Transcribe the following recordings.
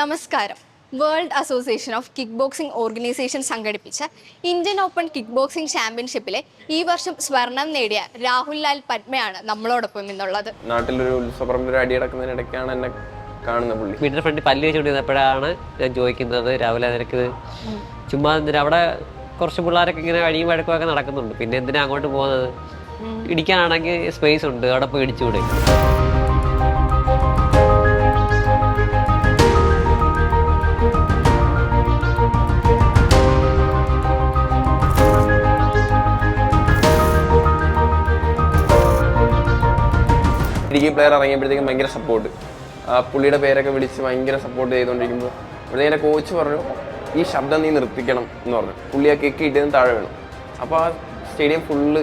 നമസ്കാരം. World association of kick boxing organisation സംഘടിപ്പിച്ച Indian open kick boxing ചാമ്പ്യൻഷിപ്പിലെ ഈ വർഷം സ്വർണം നേടിയ രാഹുൽ ലാൽ പത്മയാണ് നമ്മളോടൊപ്പം ഇന്നുള്ളത്. നാട്ടിലൊരു ഉത്സവപ്പറമ്പിൽ ഒരു അടി നടക്കുന്നതിനിടയ്ക്കാണ് എന്നെ കാണുന്ന പുള്ളി. വീടിന്റെ ഫ്രണ്ടിൽ പല്ല് വെച്ചുകൊണ്ടിരുന്നപ്പോഴാണ് ഞാൻ ചോദിക്കുന്നത് രാവിലെ നിനക്ക് ചുമ്മാ എന്തിനാ അവിടെ കുറച്ച് പിള്ളേരൊക്കെ ഇങ്ങനെ വഴിയും വഴക്കുമൊക്കെ നടക്കുന്നുണ്ട്. പിന്നെ എന്തിനാ അങ്ങോട്ട് പോകുന്നത്? ഇടിക്കാനാണെങ്കിൽ സ്പേസ് ഉണ്ട്. അവിടെ പോയി ഇടിച്ചുകൂടെ. ഇടുക്കി പ്ലെയർ ഇറങ്ങിയപ്പോഴത്തേക്കും ഭയങ്കര സപ്പോർട്ട് പുള്ളിയുടെ പേരൊക്കെ വിളിച്ച് ഭയങ്കര സപ്പോർട്ട് ചെയ്തുകൊണ്ടിരിക്കുമ്പോൾ ഇവിടെ എന്റെ കോച്ച് പറഞ്ഞു ഈ ശബ്ദം നീ നിർത്തിക്കണം എന്ന് പറഞ്ഞു. പുള്ളി ആ ഇട്ടതിന് താഴെ വീണു. അപ്പോൾ ആ സ്റ്റേഡിയം ഫുള്ള്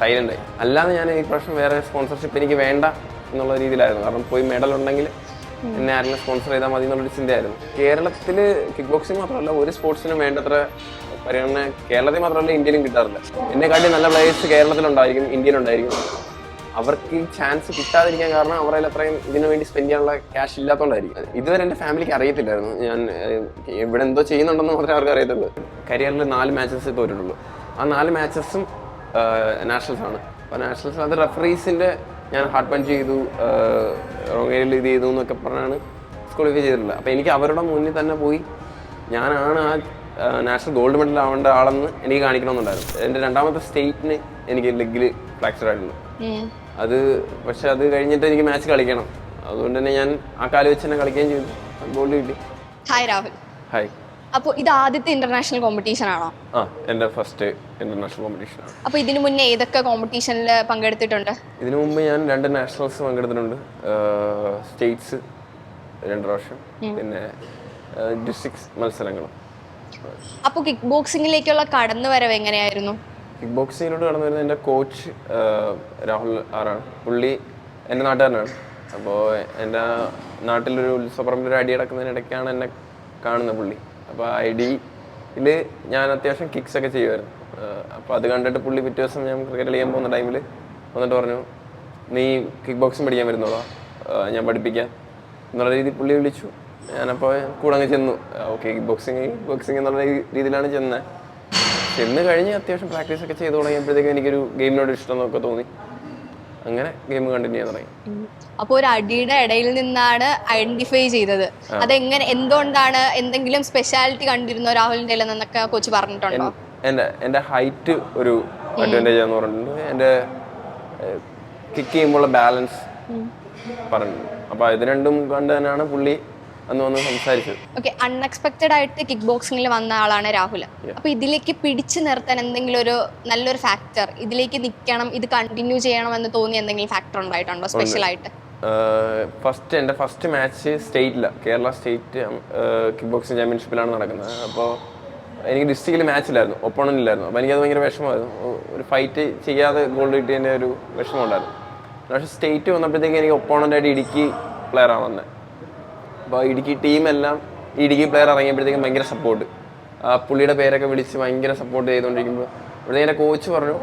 സൈലന്റ് ആയി. അല്ലാതെ ഞാൻ ഈ പ്രാവശ്യം വേറെ സ്പോൺസർഷിപ്പ് എനിക്ക് വേണ്ട എന്നുള്ള രീതിയിലായിരുന്നു. കാരണം പോയി മെഡൽ ഉണ്ടെങ്കിൽ എന്നെ ആരെങ്കിലും സ്പോൺസർ ചെയ്താൽ മതി എന്നുള്ളൊരു ചിന്തയായിരുന്നു. കേരളത്തിൽ കിക്ക് ബോക്സിംഗ് മാത്രമല്ല ഒരു സ്പോർട്സിനും വേണ്ടത്ര പരിഗണന കേരളത്തിൽ മാത്രമല്ല ഇന്ത്യയിലും കിട്ടാറില്ല. എന്നെക്കാട്ടി നല്ല പ്ലേയേഴ്സ് കേരളത്തിലുണ്ടായിരിക്കും ഇന്ത്യയിലുണ്ടായിരിക്കും. അവർക്ക് ചാൻസ് കിട്ടാതിരിക്കാൻ കാരണം കയ്യിൽ അത്രയും ഇതിനു വേണ്ടി സ്പെൻഡ് ചെയ്യാനുള്ള ക്യാഷ് ഇല്ലാത്തതുകൊണ്ടായിരിക്കും ഇതുവരെ എന്റെ ഫാമിലിക്ക് അറിയത്തില്ലായിരുന്നു. ഞാൻ ഇവിടെ എന്തോ ചെയ്യുന്നുണ്ടെന്ന് മാത്രമേ അവർക്ക് അറിയത്തുള്ളൂ. കരിയറിൽ നാല് മാച്ചസ് തോറ്റിട്ടുള്ളൂ ആ നാല് മാച്ചസും നാഷണൽസ് ആണ്. അപ്പോൾ നാഷണൽസ് അത് റെഫറീസിന്റെ ഞാൻ ഹാർട്ട് പഞ്ച് ചെയ്തു റോങ്ങേരിൽ ഇത് ചെയ്തു എന്നൊക്കെ പറഞ്ഞാണ് ക്വാളിഫൈ ചെയ്തിട്ടുള്ളത്. അപ്പോൾ എനിക്ക് അവരുടെ മുന്നിൽ തന്നെ പോയി ഞാനാണ് ആ നാഷണൽ ഗോൾഡ് മെഡൽ ആവേണ്ട ആളെന്ന് എനിക്ക് കാണിക്കണമെന്നുണ്ടായിരുന്നു. എന്റെ രണ്ടാമത്തെ സ്റ്റേറ്റിന് എനിക്ക് ലെഗിൽ ഫ്രാക്ചർ ആയിട്ടുണ്ട്. അത് പക്ഷെ അത് കഴിഞ്ഞിട്ട് എനിക്ക് മാച്ച് കളിക്കണം. അതുകൊണ്ട് തന്നെ ഞാൻ ആ കാലം വെച്ച് തന്നെ കളിക്കുകയും ചെയ്തു. ഗോൾഡ് കിട്ടി. ഹായ് രാഹുൽ ഹായ് അപ്പോൾ ഇത് ആദ്യത്തെ ഇന്റർനാഷണൽ കോമ്പറ്റീഷൻ ആണോ? ആ എന്റെ ഫസ്റ്റ് ഇന്റർനാഷണൽ കോമ്പറ്റീഷൻ ആണ്. അപ്പോൾ ഇതിനു മുന്നേ ഏതൊക്കെ കോമ്പറ്റീഷനിൽ പങ്കെടുത്തിട്ടുണ്ട്? ഇതിനു മുമ്പ് ഞാൻ രണ്ട് നാഷണൽസ് പങ്കെടുത്തിട്ടുണ്ട്. സ്റ്റേറ്റ്സ് രണ്ട് പ്രാവശ്യം. പിന്നെ ഡിസ്ട്രിക്ട്സ് മത്സരങ്ങളും. അപ്പോൾ കിക്ക് ബോക്സിംഗിലേക്കുള്ള കടന്നുവരവ് എങ്ങനെയായിരുന്നു? കിക്ക് ബോക്സിങ്ങിലോട്ട് കടന്നു വരുന്ന എന്റെ കോച്ച് രാഹുൽ ആറാണ് പുള്ളി എന്റെ നാട്ടുകാരനാണ്. അപ്പോൾ എന്റെ നാട്ടിലൊരു ഉത്സവപ്പറമ്പിൽ ഒരു അടി അടക്കുന്നതിനിടയ്ക്കാണ് എന്നെ കാണുന്ന പുള്ളി. അപ്പോൾ ഐ ഡിയിൽ ഞാൻ അത്യാവശ്യം കിക്സ് ഒക്കെ ചെയ്യുമായിരുന്നു. അപ്പോൾ അത് കണ്ടിട്ട് പുള്ളി പിറ്റേ ദിവസം ഞാൻ ക്രിക്കറ്റ് കളിക്കാൻ പോകുന്ന ടൈമിൽ വന്നിട്ട് പറഞ്ഞു നീ കിക്ക് ബോക്സിങ് പഠിക്കാൻ വരുന്നോളാ. ഞാൻ പഠിപ്പിക്കാം. എന്നുള്ള രീതിയിൽ പുള്ളി വിളിച്ചു. ഞാനപ്പോൾ കൂടെ അങ്ങ് ചെന്നു. ഓക്കെ കിക്ക് ബോക്സിങ് ബോക്സിങ് എന്നുള്ള രീതിയിലാണ് ചെന്നത് ചെന്ന് കഴിഞ്ഞ് അത്യാവശ്യം പ്രാക്ടീസ് ഒക്കെ ചെയ്ത് തുടങ്ങിയപ്പോഴത്തേക്കും എനിക്കൊരു ഗെയിമിനോട് ഇഷ്ടം എന്നൊക്കെ തോന്നി. അങ്ങനെ ഗെയിം കണ്ടിന്യൂ ചെയ്യാൻ തുടങ്ങി. അപ്പോൾ ഒരു അടിയുടെ ഇടയിൽ നിന്നാണ് ഐഡന്റിഫൈ ചെയ്തത്. അതെങ്ങനെ എന്തുകൊണ്ടാണ് എന്തെങ്കിലും സ്പെഷ്യാലിറ്റി കണ്ടിരുന്നോ രാഹുലിന്റെ നിന്നൊക്കെ കോച്ച് പറഞ്ഞിട്ടുണ്ടോ? എന്റെ എന്റെ ഹൈറ്റ് ഒരു അഡ്വാന്റേജ് ആണെന്ന് പറഞ്ഞിട്ടുണ്ട്. എന്റെ കിക്ക് ചെയ്യുമ്പോൾ ബാലൻസ് പറഞ്ഞു അപ്പോൾ ഇത് രണ്ടും കണ്ട് തന്നെയാണ് പുള്ളി അന്ന് വന്ന് സംസാരിച്ചത് ഓക്കെ അൺഎക്സ്പെക്റ്റഡ് ആയിട്ട് കിക്ക് ബോക്സിംഗിൽ വന്ന ആളാണ് രാഹുൽ. അപ്പൊ ഇതിലേക്ക് പിടിച്ചു നിർത്താൻ എന്തെങ്കിലും ഒരു നല്ലൊരു ഫാക്ടർ ഇതിലേക്ക് നിൽക്കണം ഇത് കണ്ടിന്യൂ ചെയ്യണം എന്ന് തോന്നിയ എന്തെങ്കിലും ഫാക്ടർ ഉണ്ടായിട്ടുണ്ടോ സ്പെഷ്യൽ ആയിട്ട്? ഫസ്റ്റ് എന്റെ ഫസ്റ്റ് മാച്ച് സ്റ്റേറ്റിലാണ് കേരള സ്റ്റേറ്റ് കിക്ക് ബോക്സിംഗ് ചാമ്പ്യൻഷിപ്പിലാണ് നടക്കുന്നത്. അപ്പോൾ എനിക്ക് ഡിസ്ട്രിക്റ്റിൽ മാച്ചിലായിരുന്നു ഒപ്പോണന്റ് ഇല്ലായിരുന്നു അപ്പോൾ എനിക്കത് ഭയങ്കര വിഷമമായിരുന്നു. ഒരു ഫൈറ്റ് ചെയ്യാതെ ഗോൾഡ് കിട്ടിയതിന്റെ ഒരു വിഷമം ഉണ്ടായിരുന്നു. പക്ഷേ സ്റ്റേറ്റ് വന്നപ്പോഴത്തേക്ക് എനിക്ക് ഒപ്പോണന്റായിട്ട് ഇടുക്കി പ്ലെയറാണ് വന്നത് അപ്പോൾ ഇടുക്കി ടീമെല്ലാം ഇടുക്കി പ്ലെയർ ഇറങ്ങിയപ്പോഴത്തേക്കും ഭയങ്കര സപ്പോർട്ട് പുള്ളിയുടെ പേരൊക്കെ വിളിച്ച് ഭയങ്കര സപ്പോർട്ട് ചെയ്തുകൊണ്ടിരിക്കുമ്പോൾ ഇവിടെ എന്റെ കോച്ച് പറഞ്ഞു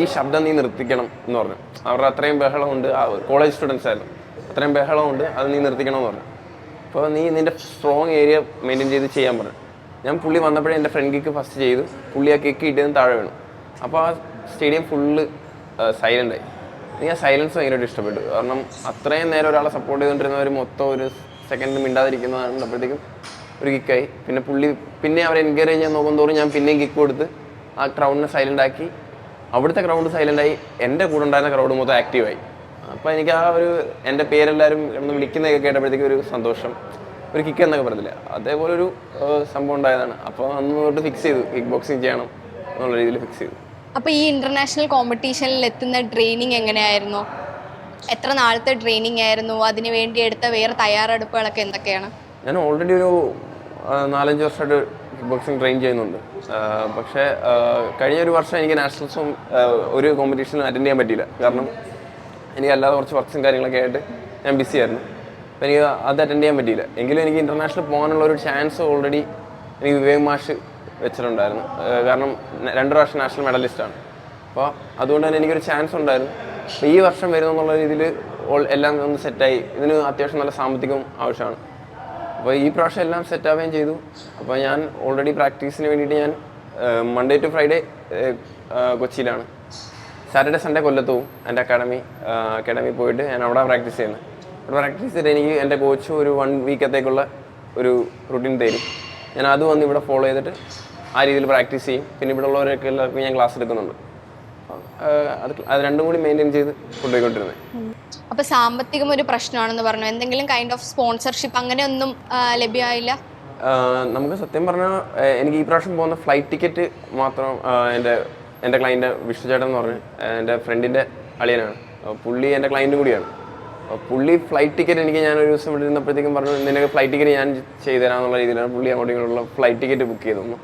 ഈ ശബ്ദം നീ നിർത്തിക്കണം എന്ന് പറഞ്ഞു. അവരുടെ അത്രയും ബഹളമുണ്ട്. കോളേജ് സ്റ്റുഡൻസ് ആയിരുന്നു. അത്രയും ബഹളമുണ്ട്. അത് നീ നിർത്തിക്കണം എന്ന് പറഞ്ഞു. അപ്പോൾ നീ നിന്റെ സ്ട്രോങ് ഏരിയ മെയിന്റെയിൻ ചെയ്ത് ചെയ്യാൻ പറഞ്ഞു. ഞാൻ പുള്ളി വന്നപ്പോഴേ എന്റെ ഫ്രണ്ട് കിക്ക് ഫസ്റ്റ് ചെയ്തു. പുള്ളി ആ കിക്ക് ഇട്ടതിന് താഴെ വീണു. അപ്പോൾ ആ സ്റ്റേഡിയം ഫുള്ള് സൈലന്റ് ആയി. എനിക്ക് ആ സൈലൻസ് ഭയങ്കരമായിട്ട് ഇഷ്ടപ്പെട്ടു. കാരണം അത്രയും നേരം ഒരാളെ സപ്പോർട്ട് ചെയ്തുകൊണ്ടിരുന്നവർ മൊത്തം ഒരു സെക്കൻഡ് മിണ്ടാതിരിക്കുന്നതാണ് കണ്ടപ്പോഴത്തേക്കും ഒരു കിക്കായി പിന്നെ പുള്ളി പിന്നെ അവരെ എൻകറേജ് ചെയ്യാൻ നോക്കും തോറും ഞാൻ പിന്നെയും കിക്ക് കൊടുത്ത് ആ ക്രൗഡിനെ സൈലന്റ് ആക്കി. അവിടുത്തെ ക്രൗഡ് സൈലന്റ് ആയി. എന്റെ കൂടെ ഉണ്ടായിരുന്ന ക്രൗഡ് മൊത്തം ആക്റ്റീവായി അപ്പോൾ എനിക്ക് ആ ഒരു എന്റെ പേരെല്ലാവരും ഒന്ന് വിളിക്കുന്നതൊക്കെ കേട്ടപ്പോഴത്തേക്കും ഒരു സന്തോഷം. ഒരു കിക്ക് എന്നൊക്കെ പറഞ്ഞില്ല? അതേപോലെ ഒരു സംഭവം ഉണ്ടായതാണ്. അപ്പോൾ അന്ന് തൊട്ട് ഫിക്സ് ചെയ്തു. കിക്ക് ബോക്സിങ് ചെയ്യണം എന്നുള്ള രീതിയിൽ ഫിക്സ് ചെയ്തു. അപ്പോൾ ഈ ഇന്റർനാഷണൽ കോമ്പറ്റീഷനിൽ എത്തുന്ന ട്രെയിനിങ് എങ്ങനെയായിരുന്നു? എത്ര നാളത്തെ ട്രെയിനിങ് ആയിരുന്നു? അതിന് വേണ്ടി എടുത്ത വേറെ തയ്യാറെടുപ്പുകളൊക്കെ എന്തൊക്കെയാണ്? ഞാൻ ഓൾറെഡി ഒരു നാലഞ്ച് വർഷമായിട്ട് കിക്ക് ബോക്സിങ് ട്രെയിൻ ചെയ്യുന്നുണ്ട് പക്ഷേ കഴിഞ്ഞ ഒരു വർഷം എനിക്ക് നാഷണൽസും ഒരു കോമ്പറ്റീഷനും അറ്റൻഡ് ചെയ്യാൻ പറ്റിയില്ല. കാരണം എനിക്ക് അല്ലാതെ കുറച്ച് വർക്ക്സും കാര്യങ്ങളൊക്കെ ആയിട്ട് ഞാൻ ബിസി ആയിരുന്നു. അപ്പോൾ എനിക്ക് അത് അറ്റൻഡ് ചെയ്യാൻ പറ്റിയില്ല. എങ്കിലും എനിക്ക് ഇന്റർനാഷണൽ പോകാനുള്ള ഒരു ചാൻസ് ഓൾറെഡി എനിക്ക് വിവേക് മാഷ് വെച്ചിട്ടുണ്ടായിരുന്നു. കാരണം രണ്ട് പ്രാവശ്യം നാഷണൽ മെഡലിസ്റ്റാണ് അപ്പോൾ അതുകൊണ്ട് തന്നെ എനിക്കൊരു ചാൻസ് ഉണ്ടായിരുന്നു. ഈ വർഷം വരുന്നു എന്നുള്ള രീതിയിൽ എല്ലാം ഒന്ന് സെറ്റായി. ഇതിന് അത്യാവശ്യം നല്ല സാമ്പത്തികം ആവശ്യമാണ്. അപ്പോൾ ഈ പ്രാവശ്യം എല്ലാം സെറ്റാവുകയും ചെയ്തു. അപ്പോൾ ഞാൻ ഓൾറെഡി പ്രാക്ടീസിന് വേണ്ടിയിട്ട് ഞാൻ മൺഡേ ടു ഫ്രൈഡേ കൊച്ചിയിലാണ്. സാറ്റർഡേ സൺഡേ കൊല്ലത്ത് പോകും എന്റെ അക്കാഡമി അക്കാഡമി പോയിട്ട് ഞാൻ അവിടെ പ്രാക്ടീസ് ചെയ്യുന്നത് അവിടെ പ്രാക്ടീസ് ചെയ്തിട്ട് എനിക്ക് എന്റെ കോച്ച് ഒരു വൺ വീക്കത്തേക്കുള്ള ഒരു റുട്ടീൻ തരും. ഞാൻ അത് വന്ന് ഇവിടെ ഫോളോ ചെയ്തിട്ട് ആ രീതിയിൽ പ്രാക്ടീസ് ചെയ്യും. പിന്നെ ഇവിടെ ഉള്ളവരൊക്കെ എല്ലാവർക്കും ഞാൻ ക്ലാസ് എടുക്കുന്നുണ്ട്. അത് അത് രണ്ടും കൂടി മെയിന്റെയിൻ ചെയ്ത് കൊണ്ടുപോയിക്കൊണ്ടിരുന്നത് അപ്പൊ സാമ്പത്തികം ഒരു പ്രശ്നമാണെന്ന് പറഞ്ഞു. എന്തെങ്കിലും കൈൻഡ് ഓഫ് സ്പോൺസർഷിപ്പ് അങ്ങനെ ഒന്നും ലഭ്യമായില്ല? നമുക്ക് സത്യം പറഞ്ഞാൽ എനിക്ക് ഈ പ്രാവശ്യം പോകുന്ന ഫ്ലൈറ്റ് ടിക്കറ്റ് മാത്രം എന്റെ എന്റെ ക്ലയന്റ് വിഷ്ണു ചേട്ടൻ എന്ന് പറഞ്ഞ് എന്റെ ഫ്രണ്ടിന്റെ അളിയനാണ്. പുള്ളി എന്റെ ക്ലയന്റും കൂടിയാണ്. പുള്ളി ഫ്ലൈറ്റ് ടിക്കറ്റ് എനിക്ക് ഞാൻ ഒരു ദിവസം ഇവിടെ ഇരുന്നപ്പോഴത്തേക്കും പറഞ്ഞു നിനക്ക് ഫ്ലൈറ്റ് ടിക്കറ്റ് ഞാൻ ചെയ്തു തരാമെന്നുള്ള രീതിയിലാണ് പുള്ളി അങ്ങോട്ടുള്ള ഫ്ലൈറ്റ് ടിക്കറ്റ് ബുക്ക് ചെയ്തു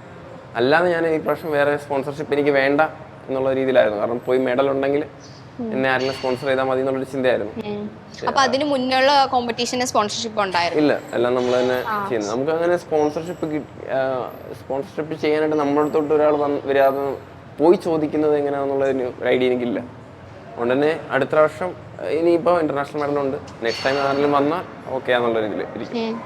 അല്ലാതെ ഞാൻ ഈ പ്രാവശ്യം വേറെ സ്പോൺസർഷിപ്പ് എനിക്ക് വേണ്ട എന്നുള്ള രീതിയിലായിരുന്നു. കാരണം പോയി മെഡൽ ഉണ്ടെങ്കിൽ എന്നെ ആരെങ്കിലും സ്പോൺസർ ചെയ്താൽ മതി എന്നുള്ളൊരു ചിന്തയായിരുന്നു. അപ്പൊ അതിന് മുന്നുള്ള കോമ്പറ്റീഷന് സ്പോൺസർഷിപ്പ് ഉണ്ടായിരുന്നു. ഇല്ല എല്ലാം നമ്മൾ തന്നെ ചെയ്യുന്നത്. നമുക്ക് അങ്ങനെ സ്പോൺസർഷിപ്പ് സ്പോൺസർഷിപ്പ് ചെയ്യാനായിട്ട് നമ്മുടെ അടുത്തോട്ട് ഒരാൾ വരാതെ പോയി ചോദിക്കുന്നത് എങ്ങനെയാണെന്നുള്ളതിന് ഒരു ഐഡിയ എനിക്കില്ല. അതുകൊണ്ട് തന്നെ അടുത്ത വർഷം ഇനിയിപ്പോൾ ഇന്റർനാഷണൽ മെഡൽ ഉണ്ട്. നെക്സ്റ്റ് ടൈം ആരെങ്കിലും വന്നാൽ ഓക്കെ എന്നുള്ള രീതിയിൽ ഇരിക്കും. ഉം.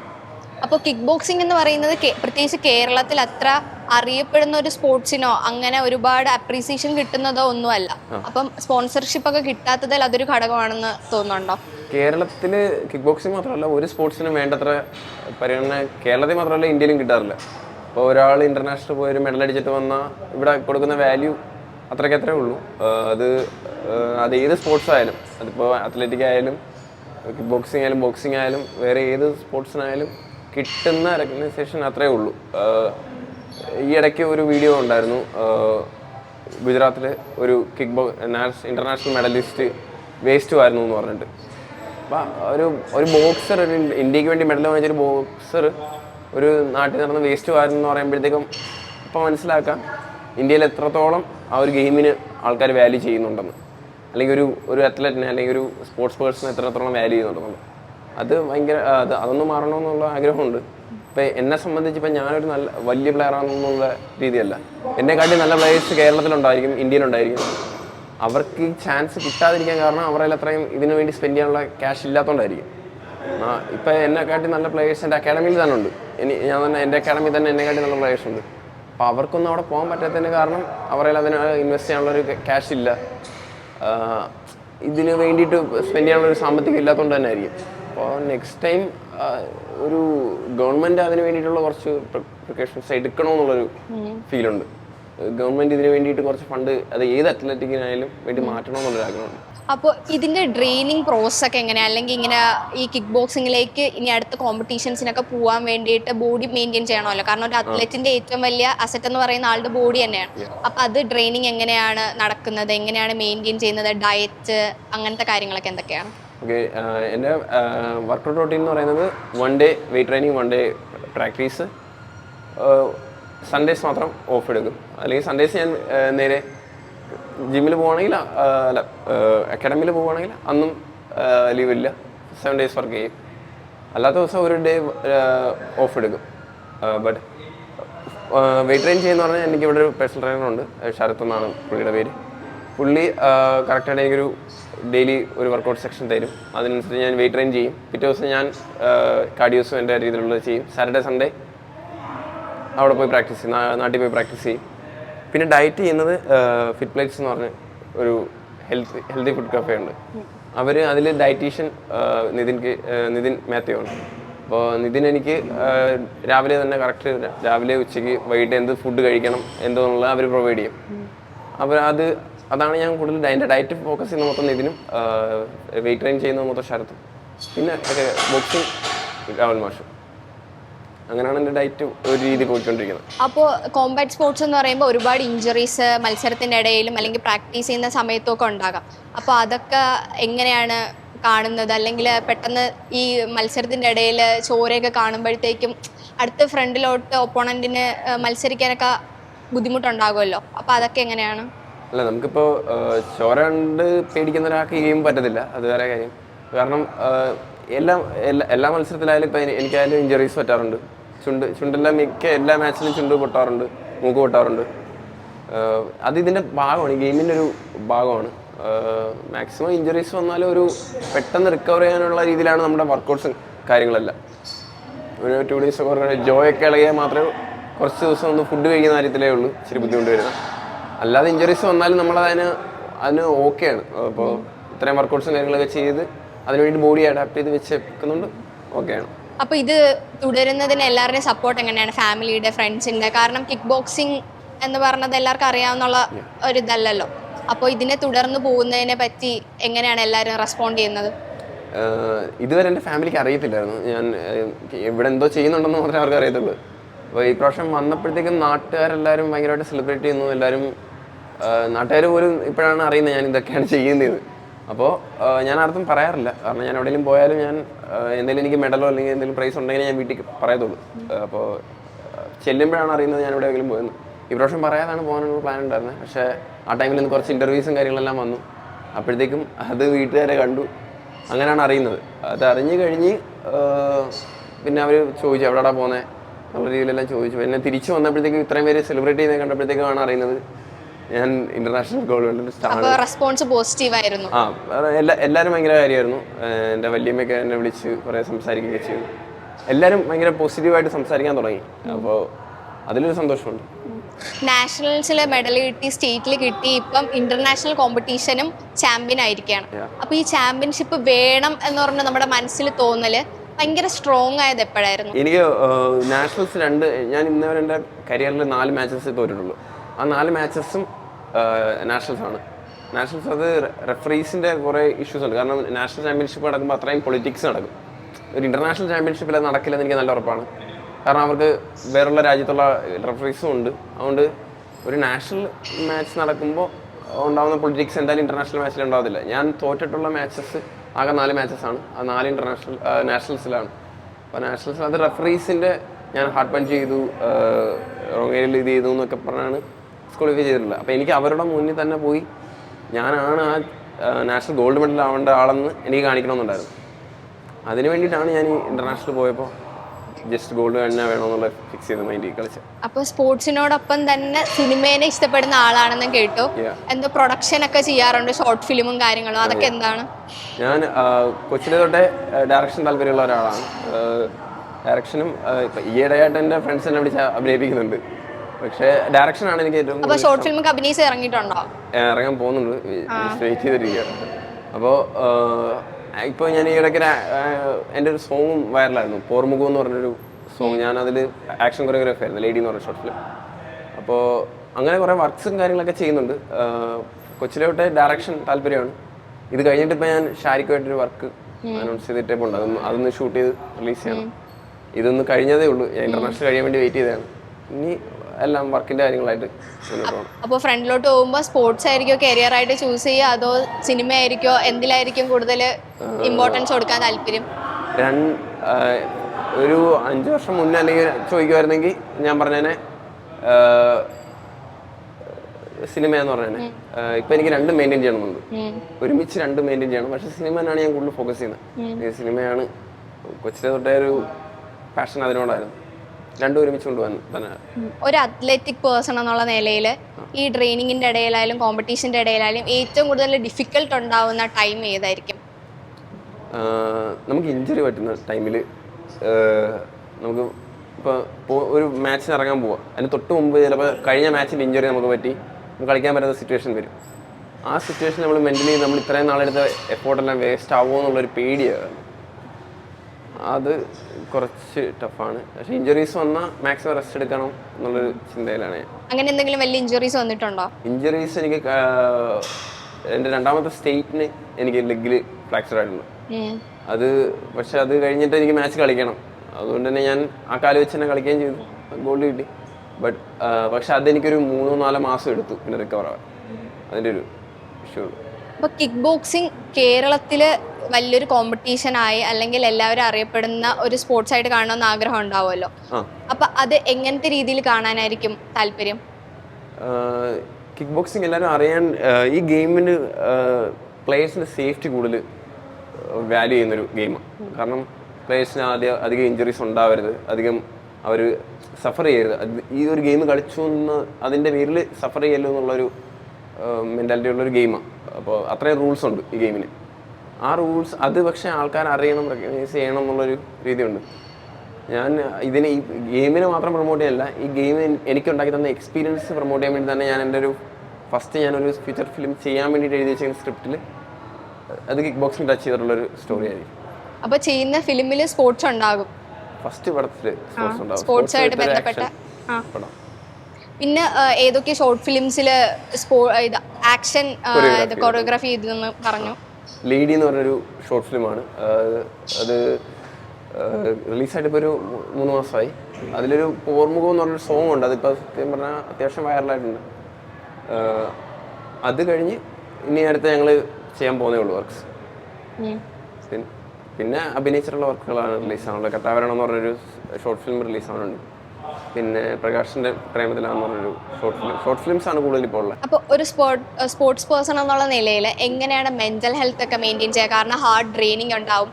അപ്പൊ കിക്ക് ബോക്സിംഗ് എന്ന് പറയുന്നത് പ്രത്യേകിച്ച് കേരളത്തിൽ അത്ര അറിയപ്പെടുന്ന ഒരു സ്പോർട്സിനോ അങ്ങനെ ഒരുപാട് അപ്രീസിയേഷൻ കിട്ടുന്നതോ ഒന്നുമല്ല. അപ്പം സ്പോൺസർഷിപ്പ് ഒക്കെ കിട്ടാത്തതിൽ അതൊരു ഘടകമാണെന്ന് തോന്നുന്നുണ്ടോ? കേരളത്തിൽ കിക്ക് ബോക്സിംഗ് മാത്രമല്ല ഒരു സ്പോർട്സിനും വേണ്ടത്ര പരിഗണന കേരളത്തിൽ മാത്രമല്ല ഇന്ത്യയിലും കിട്ടാറില്ല. ഇപ്പോൾ ഒരാൾ ഇന്റർനാഷണൽ പോയി ഒരു മെഡൽ അടിച്ചിട്ട് വന്നാൽ ഇവിടെ കൊടുക്കുന്ന വാല്യൂ അത്രയ്ക്ക് അത്രേ ഉള്ളൂ. അത് അത് ഏത് സ്പോർട്സ് ആയാലും അതിപ്പോൾ അത്ലറ്റിക് ആയാലും കിക്ക് ബോക്സിംഗ് ആയാലും ബോക്സിംഗ് ആയാലും വേറെ ഏത് സ്പോർട്സിനായാലും കിട്ടുന്ന റെക്കഗ്നൈസേഷൻ അത്രേ ഉള്ളൂ. ഈ ഇടയ്ക്ക് ഒരു വീഡിയോ ഉണ്ടായിരുന്നു ഗുജറാത്തിൽ ഒരു കിക്ക് ബോ ഇന്റർനാഷണൽ മെഡലിസ്റ്റ് വേസ്റ്റ് ആയിരുന്നു എന്ന് പറഞ്ഞിട്ട്. അപ്പം ഒരു ഒരു ബോക്സർ ഒരു ഇന്ത്യയ്ക്ക് വേണ്ടി മെഡൽ വാങ്ങിച്ചൊരു ബോക്സർ ഒരു നാട്ടിൽ നടന്ന് വേസ്റ്റ് ആയിരുന്നു എന്ന് പറയുമ്പോഴത്തേക്കും ഇപ്പം മനസ്സിലാക്കാം ഇന്ത്യയിൽ എത്രത്തോളം ആ ഒരു ഗെയിമിന് ആൾക്കാർ വാല്യൂ ചെയ്യുന്നുണ്ടെന്ന്. അല്ലെങ്കിൽ ഒരു ഒരു അത്ലറ്റിനെ അല്ലെങ്കിൽ ഒരു സ്പോർട്സ് പേഴ്സണെ എത്രത്തോളം വാല്യൂ ചെയ്യുന്നുണ്ടെന്നുള്ളത് അത് ഭയങ്കര അത് അതൊന്നും മാറണമെന്നുള്ള ആഗ്രഹമുണ്ട്. ഇപ്പം എന്നെ സംബന്ധിച്ച് ഇപ്പം ഞാനൊരു നല്ല വലിയ പ്ലെയർ ആണെന്നുള്ള രീതിയല്ല. എന്നെക്കാട്ടി നല്ല പ്ലേയേഴ്സ് കേരളത്തിലുണ്ടായിരിക്കും ഇന്ത്യയിലുണ്ടായിരിക്കും. അവർക്ക് ചാൻസ് കിട്ടാതിരിക്കാൻ കാരണം അവരുടെ അത്രയും ഇതിനു വേണ്ടി സ്പെൻഡ് ചെയ്യാനുള്ള ക്യാഷ് ഇല്ലാത്തതുകൊണ്ടായിരിക്കും ആ ഇപ്പം എന്നെക്കാട്ടി നല്ല പ്ലേയേഴ്സ് എന്റെ അക്കാഡമിയിൽ തന്നെ ഉണ്ട്. ഇനി ഞാൻ തന്നെ എന്റെ അക്കാഡമിയിൽ തന്നെ എന്നെക്കാട്ടി നല്ല പ്ലേയേഴ്സ് ഉണ്ട്. അപ്പോൾ അവർക്കൊന്നും അവിടെ പോകാൻ പറ്റാത്തതിന് കാരണം അവരെ അതിന് ഇൻവെസ്റ്റ് ചെയ്യാനുള്ളൊരു ക്യാഷ് ഇല്ല. ഇതിന് വേണ്ടിയിട്ട് സ്പെൻഡ് ചെയ്യാനുള്ളൊരു സാമ്പത്തികം ഇല്ലാത്തതുകൊണ്ട് തന്നെ ആയിരിക്കും. അപ്പോൾ നെക്സ്റ്റ് ടൈം ഒരു ഗവൺമെന്റ് അതിന് വേണ്ടിയിട്ടുള്ള കുറച്ച് പ്രിക്കോഷൻസ് എടുക്കണമെന്നുള്ളൊരു ഫീലുണ്ട് ഗവൺമെന്റ് ഇതിന് വേണ്ടിയിട്ട് കുറച്ച് ഫണ്ട് അത് ഏത് അത്ലറ്റിക്കിനായാലും വേണ്ടി മാറ്റണമെന്നുള്ളൊരു ആഗ്രഹമുണ്ട്. അപ്പോൾ ഇതിന്റെ ട്രെയിനിങ് പ്രോസസ് ഒക്കെ എങ്ങനെയാണ് അല്ലെങ്കിൽ ഇങ്ങനെ ഈ കിക്ക് ബോക്സിങ്ങിലേക്ക് ഇനി അടുത്ത കോമ്പറ്റീഷൻസിനൊക്കെ പോകാൻ വേണ്ടിയിട്ട് ബോഡി മെയിന്റെയിൻ ചെയ്യണമല്ലോ? കാരണം ഒരു അത്ലറ്റിന്റെ ഏറ്റവും വലിയ അസറ്റ് എന്ന് പറയുന്ന ആളുടെ ബോഡി തന്നെയാണ്. അപ്പോൾ അത് ട്രെയിനിങ് എങ്ങനെയാണ് നടക്കുന്നത്? എങ്ങനെയാണ് മെയിന്റെയിൻ ചെയ്യുന്നത്? ഡയറ്റ് അങ്ങനത്തെ കാര്യങ്ങളൊക്കെ എന്തൊക്കെയാണ്? ഓക്കെ എന്റെ വർക്കൗട്ട് റൊട്ടീൻ എന്ന് പറയുന്നത് one day weight training one day practice Sundays മാത്രം ഓഫ് എടുക്കും. അല്ലെങ്കിൽ സൺഡേസ് ഞാൻ നേരെ ജിമ്മിൽ പോവുകയാണെങ്കിൽ അല്ല അക്കാഡമിയിൽ പോവുകയാണെങ്കിൽ അന്നും ലീവ് ഇല്ല. സെവൻ ഡേയ്സ് വർക്ക് ചെയ്യും. അല്ലാത്ത ദിവസം ഒരു ഡേ ഓഫ് എടുക്കും. ബട്ട് വെയിറ്റ് ട്രെയിൻ ചെയ്യുന്ന പറഞ്ഞാൽ എനിക്ക് ഇവിടെ ഒരു പേഴ്സണൽ ട്രെയിനർ ഉണ്ട്. ശരത് എന്നാണ് പുള്ളിയുടെ പേര്. പുള്ളി കറക്റ്റായിട്ട് എനിക്കൊരു ഡെയിലി ഒരു വർക്കൗട്ട് സെക്ഷൻ തരും. അതിനനുസരിച്ച് ഞാൻ വെയിറ്റ് ട്രെയിൻ ചെയ്യും. പിറ്റേ ദിവസം ഞാൻ കാർഡിയോസും എന്റെ രീതിയിലുള്ളത് ചെയ്യും. സാറ്റർഡേ സൺഡേ അവിടെ പോയി പ്രാക്ടീസ് ചെയ്യും. നാട്ടിൽ പോയി പ്രാക്ടീസ് ചെയ്യും. പിന്നെ ഡയറ്റ് ചെയ്യുന്നത് ഫിറ്റ് പ്ലേറ്റ്സ് എന്ന് പറഞ്ഞ ഒരു ഹെൽത്ത് ഹെൽത്തി ഫുഡ് കഫേ ഉണ്ട്. അവർ അതിൽ ഡയറ്റീഷ്യൻ നിതിൻ നിതിൻ മാത്യു ആണ്. അപ്പോൾ നിതിൻ എനിക്ക് രാവിലെ തന്നെ കറക്റ്റ് രാവിലെ ഉച്ചയ്ക്ക് വൈകിട്ട് എന്ത് ഫുഡ് കഴിക്കണം എന്തെന്നുള്ളത് അവർ പ്രൊവൈഡ് ചെയ്യും. അപ്പോൾ അത് അതാണ് ഞാൻ കൂടുതൽ എന്റെ ഡയറ്റ് ഫോക്കസ് ചെയ്യുന്ന മൊത്തം ഇതിനും വെയിറ്റ് ട്രെയിൻ ചെയ്യുന്ന മൊത്തം ശരത്തും. പിന്നെ ബോക്സിങ് രാഹുൽ മാഷും. അങ്ങനെയാണ് എന്റെ ഡയറ്റ് ഒരു രീതി പോയിക്കൊണ്ടിരിക്കുന്നത്. അപ്പോൾ കോമ്പാറ്റ് സ്പോർട്സ് എന്ന് പറയുമ്പോൾ ഒരുപാട് ഇഞ്ചുറീസ് മത്സരത്തിന്റെ ഇടയിലും അല്ലെങ്കിൽ പ്രാക്ടീസ് ചെയ്യുന്ന സമയത്തും ഒക്കെ ഉണ്ടാകാം. അപ്പോൾ അതൊക്കെ എങ്ങനെയാണ് കാണുന്നത്? അല്ലെങ്കിൽ പെട്ടെന്ന് ഈ മത്സരത്തിന്റെ ഇടയിൽ ചോരയൊക്കെ കാണുമ്പോഴത്തേക്കും അടുത്ത ഫ്രണ്ടിലോട്ട് ഒപ്പോണന്റിന് മത്സരിക്കാനൊക്കെ ബുദ്ധിമുട്ടുണ്ടാകുമല്ലോ? അപ്പോൾ അതൊക്കെ എങ്ങനെയാണ്? അല്ല നമുക്കിപ്പോൾ ചോര കണ്ട് പേടിക്കുന്ന ഒരാൾക്ക് ഗെയിം പറ്റത്തില്ല. അത് വേറെ കാര്യം. കാരണം എല്ലാം എല്ലാ എല്ലാ മത്സരത്തിലായാലും ഇപ്പോൾ എനിക്കായാലും ഇഞ്ചറീസ് പറ്റാറുണ്ട്. ചുണ്ട് ചുണ്ടെല്ലാം മിക്ക എല്ലാ മാച്ചിലും ചുണ്ട് പൊട്ടാറുണ്ട് മൂക്ക് പൊട്ടാറുണ്ട്. അത് ഇതിന്റെ ഭാഗമാണ് ഗെയിമിന്റെ ഒരു ഭാഗമാണ്. മാക്സിമം ഇഞ്ചറീസ് വന്നാലും ഒരു പെട്ടെന്ന് റിക്കവർ ചെയ്യാനുള്ള രീതിയിലാണ് നമ്മുടെ വർക്കൗട്ട്സും കാര്യങ്ങളെല്ലാം. ഒരു ടു ഡേയ്സ് ഒക്കെ ജോയൊക്കെ ഇളകിയാൽ മാത്രമേ കുറച്ച് ദിവസം ഒന്ന് ഫുഡ് കഴിക്കുന്ന കാര്യത്തിലേ ഉള്ളൂ ഇച്ചിരി ബുദ്ധിമുട്ട് വരുന്നത്. അല്ലാതെ ഇഞ്ചുറീസ് വന്നാലും നമ്മൾ അതിന് അതിന് ഓക്കെയാണ് അപ്പോൾ ഇത്രയും വർക്കൗട്ട്സും കാര്യങ്ങളൊക്കെ ചെയ്ത് അതിനുവേണ്ടി ബോഡി അഡാപ്റ്റ് ചെയ്ത് വെച്ചേക്കുന്നുണ്ട്. ഓക്കെയാണ് അപ്പോൾ ഇത് തുടരുന്നതിന് എല്ലാവരുടെയും സപ്പോർട്ട് എങ്ങനെയാണ്? ഫാമിലിയുടെ ഫ്രണ്ട്സിന്റെ കാരണം കിക്ക് ബോക്സിംഗ് എന്ന് പറഞ്ഞത് എല്ലാവർക്കും അറിയാവുന്നുള്ള ഒരു ഇതല്ലല്ലോ അപ്പോൾ ഇതിനെ തുടർന്ന് പോകുന്നതിനെ പറ്റി എങ്ങനെയാണ് എല്ലാവരും റെസ്പോണ്ട് ചെയ്യുന്നത്? ഇതുവരെ എന്റെ ഫാമിലിക്ക് അറിയത്തില്ലായിരുന്നു. ഞാൻ ഇവിടെ എന്തോ ചെയ്യുന്നുണ്ടെന്ന് മാത്രമേ അവർക്ക് അറിയത്തുള്ളൂ. അപ്പോൾ ഈ പ്രാവശ്യം വന്നപ്പോഴത്തേക്കും നാട്ടുകാരെല്ലാവരും ഭയങ്കരമായിട്ട് സെലിബ്രേറ്റ് ചെയ്യുന്നു. എല്ലാവരും നാട്ടുകാർ പോലും ഇപ്പോഴാണ് അറിയുന്നത് ഞാൻ ഇതൊക്കെയാണ് ചെയ്യുന്നത്. അപ്പോൾ ഞാൻ ആർക്കും പറയാറില്ല. കാരണം ഞാൻ എവിടെയെങ്കിലും പോയാലും ഞാൻ എന്തെങ്കിലും എനിക്ക് മെഡലോ അല്ലെങ്കിൽ എന്തെങ്കിലും പ്രൈസ് ഉണ്ടെങ്കിൽ ഞാൻ വീട്ടിൽ പറയത്തുള്ളൂ. അപ്പോൾ ചെല്ലുമ്പോഴാണ് അറിയുന്നത് ഞാൻ എവിടെയെങ്കിലും പോയെന്ന്. പ്രാവശ്യം പറയാതാണ് പോകാനുള്ള പ്ലാൻ ഉണ്ടായിരുന്നത്. പക്ഷേ ആ ടൈമിൽ നിന്ന് കുറച്ച് ഇന്റർവ്യൂസും കാര്യങ്ങളെല്ലാം വന്നു. അപ്പോഴത്തേക്കും അത് വീട്ടുകാരെ കണ്ടു. അങ്ങനെയാണ് അറിയുന്നത്. അത് അറിഞ്ഞു കഴിഞ്ഞ് പിന്നെ അവർ ചോദിച്ചു എവിടെടാ പോകുന്നത് നല്ല രീതിയിലെല്ലാം ചോദിച്ചു. പിന്നെ തിരിച്ചു വന്നപ്പോഴത്തേക്കും ഇത്രയും പേര് സെലിബ്രേറ്റ് ചെയ്യുന്നത് കണ്ടപ്പോഴത്തേക്കാണ് അറിയുന്നത്. ഞാൻ ഇന്റർനാഷണൽ ഗോൾഡ് റെസ്പോൺസ് പോസിറ്റീവ് ആയിരുന്നു. ആ എല്ലാ എല്ലാവരും ഭയങ്കര കാര്യമായിരുന്നു. എന്റെ വല്യമ്മയൊക്കെ എന്നെ വിളിച്ച് കുറേ സംസാരിക്കുകയൊക്കെ ചെയ്തു. എല്ലാവരും ഭയങ്കര പോസിറ്റീവായിട്ട് സംസാരിക്കാൻ തുടങ്ങി. അപ്പോൾ അതിലൊരു സന്തോഷമുണ്ട്. നാഷണൽസിൽ മെഡൽ കിട്ടി സ്റ്റേറ്റിൽ കിട്ടി ഇപ്പം ഇന്റർനാഷണൽ കോമ്പറ്റീഷനും ചാമ്പ്യൻ ആയിരിക്കുകയാണ്. അപ്പോൾ ഈ ചാമ്പ്യൻഷിപ്പ് വേണം എന്ന് പറഞ്ഞ നമ്മുടെ മനസ്സിൽ തോന്നൽ ഭയങ്കര സ്ട്രോങ് ആയത് എപ്പോഴായിരുന്നു? എനിക്ക് നാഷണൽസ് രണ്ട് ഞാൻ ഇന്നവരെ എന്റെ കരിയറിൽ നാല് മാച്ചസ് തോറ്റിട്ടുള്ളൂ ആ നാല് മാച്ചസും നാഷണൽസ് ആണ്. നാഷണൽസ് അത് റെഫറീസിന്റെ കുറേ ഇഷ്യൂസ് ഉണ്ട്. കാരണം നാഷണൽ ചാമ്പ്യൻഷിപ്പ് നടക്കുമ്പോൾ അത്രയും പൊളിറ്റിക്സ് നടക്കും. ഒരു ഇന്റർനാഷണൽ ചാമ്പ്യൻഷിപ്പിൽ അത് നടക്കില്ലെന്ന് എനിക്ക് നല്ല ഉറപ്പാണ്. കാരണം അവർക്ക് വേറുള്ള രാജ്യത്തുള്ള റെഫറീസും ഉണ്ട്. അതുകൊണ്ട് ഒരു നാഷണൽ മാച്ച് നടക്കുമ്പോൾ ഉണ്ടാകുന്ന പൊളിറ്റിക്സ് എന്തായാലും ഇന്റർനാഷണൽ മാച്ചിൽ ഉണ്ടാവത്തില്ല. ഞാൻ തോറ്റിട്ടുള്ള മാച്ചസ് ആകെ നാല് മാച്ചസ് ആണ്. ആ നാല് ഇന്റർനാഷണൽ നാഷണൽസിലാണ് അപ്പോൾ നാഷണൽസിൽ അത് റെഫറീസിന്റെ ഞാൻ ഹാർട്ട് പഞ്ച് ചെയ്തു റോങ്ങേരിൽ ഇത് ചെയ്തു എന്നൊക്കെ പറഞ്ഞാണ് ക്വാളിഫൈ ചെയ്തിട്ടുണ്ട്. അപ്പോൾ എനിക്ക് അവരുടെ മുന്നിൽ തന്നെ പോയി ഞാനാണ് ആ നാഷണൽ ഗോൾഡ് മെഡൽ ആവേണ്ട ആളെന്ന് എനിക്ക് കാണിക്കണമെന്നുണ്ടായിരുന്നു. അതിന് വേണ്ടിയിട്ടാണ് ഞാൻ ഇന്റർനാഷണൽ പോയപ്പോൾ ജസ്റ്റ് ഗോൾഡ് തന്നെ വേണമെന്നുള്ള ഫിക്സ് ചെയ്ത് മൈൻഡിൽ കളിച്ചത്. അപ്പോൾ സ്പോർട്സിനോടൊപ്പം തന്നെ സിനിമേനെ ഇഷ്ടപ്പെടുന്ന ആളാണെന്ന് കേട്ടു. എന്തോ പ്രൊഡക്ഷൻ ഒക്കെ ചെയ്യാറുണ്ട് ഷോർട്ട് ഫിലിമും കാര്യങ്ങളും അതൊക്കെ എന്താണ്? ഞാൻ കൊച്ചിലെ തൊട്ടേ ഡയറക്ഷൻ താല്പര്യമുള്ള ഒരാളാണ്. ഡയറക്ഷനും ഇപ്പം ഈയിടെയായിട്ട് എന്റെ ഫ്രണ്ട്സ് എന്നെ വിളിച്ച് അഭിനയിപ്പിക്കുന്നുണ്ട്. പക്ഷേ ഡയറക്ഷനാണ് എനിക്ക് ഏറ്റവും അപ്പോൾ ഷോർട്ട് ഫിലിം അഭിനയിച്ച് ഇറങ്ങിയിട്ടുണ്ടോ? ഇറങ്ങാൻ പോകുന്നുണ്ട്. വെയിറ്റ് ചെയ്തിരിക്കുകയാണ് അപ്പോൾ ഇപ്പോൾ ഞാൻ ഈ ഇടയ്ക്ക് എന്റെ ഒരു സോങ്ങും വൈറലായിരുന്നു പോർമുഖം എന്ന് പറഞ്ഞൊരു സോങ് ഞാൻ അതിൽ ആക്ഷൻ കൊറിയോഗ്രാഫി ആയിരുന്നു. ലേഡി എന്ന് പറഞ്ഞ ഷോർട്ട് ഫിലിം അപ്പോൾ അങ്ങനെ കുറേ വർക്ക്സും കാര്യങ്ങളൊക്കെ ചെയ്യുന്നുണ്ട്. കൊച്ചിലെ തൊട്ടേ ഡയറക്ഷൻ താല്പര്യമാണ്. ഇത് കഴിഞ്ഞിട്ട് ഇപ്പോൾ ഞാൻ ഷാരിക്കുമായിട്ടൊരു വർക്ക് അനൗൺസ് ചെയ്തിട്ടേപ്പുണ്ട്. അതൊന്ന് അതൊന്ന് ഷൂട്ട് ചെയ്ത് റിലീസ് ചെയ്യണം. ഇതൊന്ന് കഴിഞ്ഞതേ ഉള്ളൂ. ഞാൻ ഇന്റർനാഷണൽ കഴിയാൻ വേണ്ടി വെയിറ്റ് ചെയ്തതാണ്. ഇനി എല്ലാം വർക്കിന്റെ കാര്യങ്ങളായിട്ട് മുന്നോട്ട് പോകണം അപ്പോൾ ഫ്രണ്ടിലോട്ട് പോകുമ്പോൾ സ്പോർട്സ് ആയിരിക്കും കരിയർ ആയിട്ട് ചൂസ് ചെയ്യുക അതോ സിനിമ ആയിരിക്കോ എന്തിലായിരിക്കും കൂടുതൽ ഇമ്പോർട്ടൻസ് കൊടുക്കാൻ താല്പര്യം? രണ്ട് ഒരു അഞ്ച് വർഷം മുന്നേ അല്ലെങ്കിൽ ചോദിക്കുമായിരുന്നെങ്കിൽ ഞാൻ പറഞ്ഞേനെ സിനിമ എന്ന് പറഞ്ഞേനെ. ഇപ്പൊ എനിക്ക് രണ്ടും മെയിന്റെയിൻ ചെയ്യണമെന്നുണ്ട്. ഒരുമിച്ച് രണ്ടും മെയിന്റെയിൻ ചെയ്യണം. പക്ഷെ സിനിമ തന്നെയാണ് ഞാൻ കൂടുതൽ ഫോക്കസ് ചെയ്യുന്നത്. സിനിമയാണ് കൊച്ചിലെ തൊട്ടേ ഒരു പാഷൻ അതിനോടായിരുന്നു. രണ്ടും ഒരുമിച്ച് കൊണ്ടുപോകാൻ ഒരു അത്ലറ്റിക് പേഴ്സൺ എന്നുള്ള നിലയിൽ ഈ ട്രെയിനിങ്ങിന്റെ ഇടയിലായാലും കോമ്പറ്റീഷന്റെ ഇടയിലായാലും ഏറ്റവും കൂടുതൽ ഡിഫിക്കൽട്ട് ഉണ്ടാവുന്ന ടൈം ഏതായിരിക്കും? നമുക്ക് ഇഞ്ചുറി പറ്റുന്ന ടൈമിൽ നമുക്ക് ഇപ്പോൾ ഒരു മാച്ചിന് ഇറങ്ങാൻ പോവാം. അതിന് തൊട്ട് മുമ്പ് ചിലപ്പോൾ കഴിഞ്ഞ മാച്ചിന്റെ ഇഞ്ചുറി നമുക്ക് പറ്റി നമുക്ക് കളിക്കാൻ പറ്റാത്ത സിറ്റുവേഷൻ വരും. ആ സിറ്റുവേഷൻ നമ്മൾ മെന്റലി നമ്മൾ ഇത്രയും നാളെടുത്ത എഫോർട്ടെല്ലാം വേസ്റ്റ് ആവുമോ എന്നുള്ളൊരു പേടിയാണ് അത് കുറച്ച് ടഫാണ്. പക്ഷേ ഇഞ്ചുറീസ് വന്നാൽ മാക്സിമം റെസ്റ്റ് എടുക്കണം എന്നുള്ളൊരു ചിന്തയിലാണ് ഞാൻ. അങ്ങനെ എന്തെങ്കിലും വലിയ ഇഞ്ചുറീസ് വന്നിട്ടുണ്ടോ? ഇഞ്ചുറീസ് എനിക്ക് കാ- എന്റെ രണ്ടാമത്തെ സ്റ്റേറ്റിന് എനിക്ക് ലെഗിൽ ഫ്രാക്ചർ ആയിട്ടുണ്ട്. അത് പക്ഷെ അത് കഴിഞ്ഞിട്ട് എനിക്ക് മാച്ച് കളിക്കണം. അതുകൊണ്ട് തന്നെ ഞാൻ ആ കാൽ വെച്ച് തന്നെ കളിക്കുകയും ചെയ്തു. ഗോൾഡ് കിട്ടി. ബട്ട് പക്ഷെ അതെനിക്കൊരു മൂന്നോ നാലോ മാസം എടുത്തു പിന്നെ റിക്കവർ ആവാൻ. അതിന്റെ ഒരു ഇഷ്യൂ അപ്പൊ കിക്ക് ബോക്സിംഗ് കേരളത്തിൽ വലിയൊരു കോമ്പറ്റീഷൻ ആയി അല്ലെങ്കിൽ എല്ലാവരും അറിയപ്പെടുന്ന ഒരു സ്പോർട്സ് ആയിട്ട് കാണണമെന്ന് ആഗ്രഹം ഉണ്ടാവുമല്ലോ. അപ്പൊ അത് എങ്ങനത്തെ രീതിയിൽ കാണാനായിരിക്കും താല്പര്യം? കിക്ക് ബോക്സിംഗ് എല്ലാവരും അറിയാൻ ഈ ഗെയിമിന് പ്ലേയേഴ്സിന്റെ സേഫ്റ്റി കൂടുതൽ വാല്യൂ ചെയ്യുന്നൊരു ഗെയിമാണ് കാരണം പ്ലേയേഴ്സിന് ആദ്യം അധികം ഇഞ്ചുറീസ് ഉണ്ടാവരുത്. അധികം അവർ സഫർ ചെയ്യരുത്. ഈ ഒരു ഗെയിം കളിച്ചു എന്ന് അതിന്റെ പേരിൽ സഫർ ചെയ്യല്ലോ എന്നുള്ളൊരു മെന്റാലിറ്റി ഉള്ളൊരു ഗെയിമാണ് അപ്പോൾ അത്രയും റൂൾസ് ഉണ്ട് ഈ ഗെയിമിന്. ആ റൂൾസ് അത് പക്ഷേ ആൾക്കാർ അറിയണം റെക്കഗ്നൈസ് ചെയ്യണം എന്നുള്ളൊരു രീതിയുണ്ട്. ഞാൻ ഇതിന് ഈ ഗെയിമിനെ മാത്രം പ്രൊമോട്ട് ചെയ്യല്ല ഈ ഗെയിം എനിക്ക് ഉണ്ടാക്കി തന്ന എക്സ്പീരിയൻസ് പ്രൊമോട്ട് ചെയ്യാൻ വേണ്ടി തന്നെ ഞാൻ എന്റെ ഒരു ഫസ്റ്റ് ഞാനൊരു ഫീച്ചർ ഫിലിം ചെയ്യാൻ വേണ്ടിയിട്ട് എഴുതി വെച്ച സ്ക്രിപ്റ്റിൽ അത് കിക്ക് ബോക്സിംഗ് ടച്ച് ചെയ്തിട്ടുള്ളൊരു സ്റ്റോറി ആയിരിക്കും. അപ്പൊ ചെയ്യുന്ന ഫിലിമിൽ സ്പോർട്സ് ഉണ്ടാകും. ഫസ്റ്റ് പടത്തിൽ സ്പോർട്സ് ഉണ്ടാകും. സ്പോർട്സ് ആയിട്ട് ബന്ധപ്പെട്ട പടം. പിന്നെ ഏതൊക്കെ ഷോർട്ട് ഫിലിംസിൽ സ്പോ ഇത് ആക്ഷൻ ഇത് കൊറിയോഗ്രാഫി ചെയ്തെന്ന് പറഞ്ഞു. ലേഡി എന്ന് പറഞ്ഞൊരു ഷോർട്ട് ഫിലിമാണ് അത് റിലീസായിട്ട് ഇപ്പോൾ ഒരു മൂന്ന് മാസമായി. അതിലൊരു പോർമുഖം എന്ന് പറഞ്ഞൊരു സോങ് ഉണ്ട്. അതിപ്പോൾ സത്യം പറഞ്ഞാൽ അത്യാവശ്യം വൈറലായിട്ടുണ്ട് അത് കഴിഞ്ഞ് ഇനി അടുത്ത ഞങ്ങൾ ചെയ്യാൻ പോകുന്നേ ഉള്ളൂ വർക്ക്സ് പിന്നെ അഭിനയിച്ചിട്ടുള്ള വർക്കുകളാണ് റിലീസ് ആവുന്നത് കട്ടാവരണം എന്ന് പറഞ്ഞൊരു ഷോർട്ട് ഫിലിം റിലീസ് ആവുന്നുണ്ട് പിന്നെ പ്രകാശിന്റെ പ്രേമത്തിലാന്ന് പറഞ്ഞൊരു ഷോർട്ട് ഫിലിം ഷോർട്ട് ഫിലിംസ് ആണ് കൂടുതൽ ഇപ്പോൾ ഉള്ളത്. അപ്പോൾ ഒരു സ്പോർട്ട് സ്പോർട്സ് പേഴ്സൺ എന്നുള്ള നിലയിൽ എങ്ങനെയാണ് മെന്റൽ ഹെൽത്ത് ഒക്കെ മെയിന്റെയിൻ ചെയ്യുക? കാരണം ഹാർഡ് ഡ്രെയിനിങ് ഉണ്ടാവും.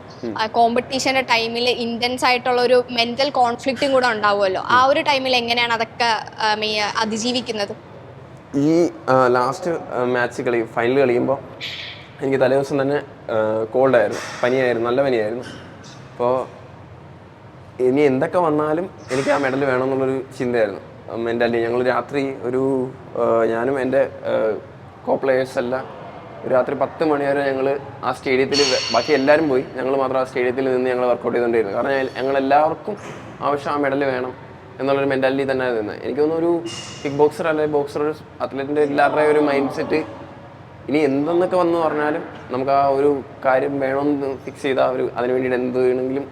കോമ്പറ്റീഷന്റെ ടൈമിൽ ഇന്റൻസ് ആയിട്ടുള്ള ഒരു മെന്റൽ കോൺഫ്ലിക്റ്റും കൂടെ ഉണ്ടാവുമല്ലോ. ആ ഒരു ടൈമിൽ എങ്ങനെയാണ് അതൊക്കെ അതിജീവിക്കുന്നത്? ഈ ലാസ്റ്റ് മാച്ച് കളി ഫൈനൽ കളിയുമ്പോൾ എനിക്ക് തലേദിവസം തന്നെ കോൾഡായിരുന്നു പനിയായിരുന്നു. നല്ല പനിയായിരുന്നു. അപ്പോൾ ഇനി എന്തൊക്കെ വന്നാലും എനിക്ക് ആ മെഡൽ വേണമെന്നുള്ളൊരു ചിന്തയായിരുന്നു. മെന്റാലിറ്റി ഞങ്ങൾ രാത്രി ഒരു ഞാനും എന്റെ കോ പ്ലേയേഴ്സ് എല്ലാം രാത്രി പത്ത് മണി വരെ ഞങ്ങൾ ആ സ്റ്റേഡിയത്തിൽ ബാക്കി എല്ലാവരും പോയി. ഞങ്ങൾ മാത്രം ആ സ്റ്റേഡിയത്തിൽ നിന്ന് ഞങ്ങൾ വർക്കൗട്ട് ചെയ്തുകൊണ്ടിരുന്നു കാരണം ഞങ്ങൾ എല്ലാവർക്കും ആവശ്യം ആ മെഡൽ വേണം എന്നുള്ളൊരു മെന്റാലിറ്റി തന്നെ നിന്ന് എനിക്ക് തോന്നുന്നു ഒരു കിക്ക് ബോക്സർ അല്ലെങ്കിൽ ബോക്സർ അത്ലറ്റിന്റെ എല്ലാവരുടെയും ഒരു മൈൻഡ് സെറ്റ് ഇനി എന്തെന്നൊക്കെ വന്നു പറഞ്ഞാലും നമുക്ക് ആ ഒരു കാര്യം വേണമെന്ന് ഫിക്സ് ചെയ്ത ഒരു അതിന് വേണ്ടിയിട്ട് എന്ത് വേണമെങ്കിലും